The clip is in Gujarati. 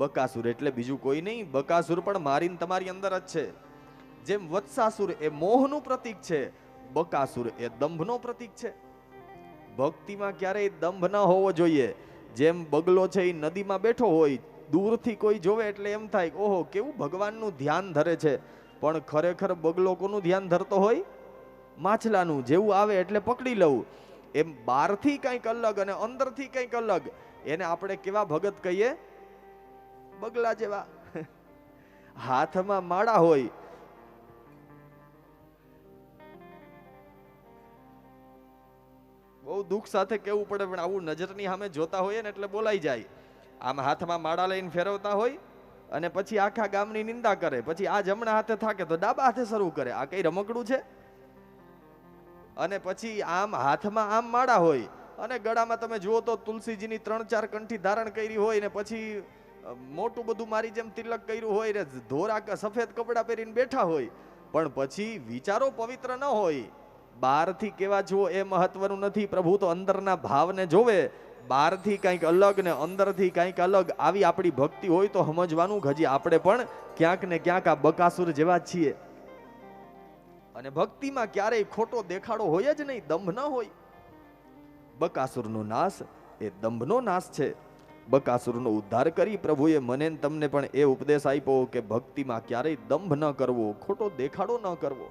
બકાસુર એટલે બીજું કોઈ નહીં. બકાસુર પણ મારીને તમારી અંદર જ છે. જેમ વત્સાસુર એ મોહનું પ્રતીક છે, બકાસુર એ દંભનો પ્રતીક છે. ભક્તિમાં ક્યારેય દંભ ન હોવો જોઈએ. જેમ બગલો છે એ નદીમાં બેઠો હોય, દૂરથી કોઈ જોવે એટલે એમ થાય ઓહો, કેવું ભગવાનનું ધ્યાન ધરે છે. પણ ખરેખર બગલો કોનું ધ્યાન ધરતો હોય? માછલાનું, જેવું આવે એટલે પકડી લઉં. એમ બહારથી કંઈક અલગ અને અંદરથી કંઈક અલગ. એને આપણે કેવા ભગત કહીએ? બગલા જેવા. હાથમાં માળા હોય. બહુ દુઃખ સાથે કેવું પડે, પણ આવું નજરની સામે જોતા હોઈએ ને એટલે બોલાઈ જાય. આમ હાથમાં માળા લઈને ફેરવતા હોય અને પછી આખા ગામની નિંદા કરે. પછી આ જમણા હાથે થાકે તો ડાબા હાથે શરૂ કરે. આ કઈ રમકડું છે? અને પછી આમ હાથમાં આમ માળા હોય અને ગળામાં તમે જુઓ તો તુલસીજીની ત્રણ ચાર કંઠી ધારણ કરી હોય ને પછી મોટું બધું મારી જેમ તિલક કર્યું હોય ને ધોરા સફેદ કપડાં પહેરીને બેઠા હોય, પણ પછી વિચારો પવિત્ર ન હોય. બહારથી કેવા જુઓ એ મહત્વનું નથી. પ્રભુ તો અંદરના ભાવને જોવે. બહારથી કંઈક અલગ ને અંદરથી કંઈક અલગ આવી આપણી ભક્તિ હોય તો સમજવાનું હજી આપણે પણ ક્યાંક ને ક્યાંક આ બકાસુર જેવા છીએ. અને ભક્તિમાં ક્યારેય ખોટો દેખાડો હોય જ નહીં. દંભ ન હોય. બકાસુરનો નાશ એ દંભનો નાશ છે. બકાસુરનો ઉદ્ધાર કરી પ્રભુએ મને તમને પણ એ ઉપદેશ આપ્યો કે ભક્તિમાં ક્યારેય દંભ ન કરવો, ખોટો દેખાડો ન કરવો.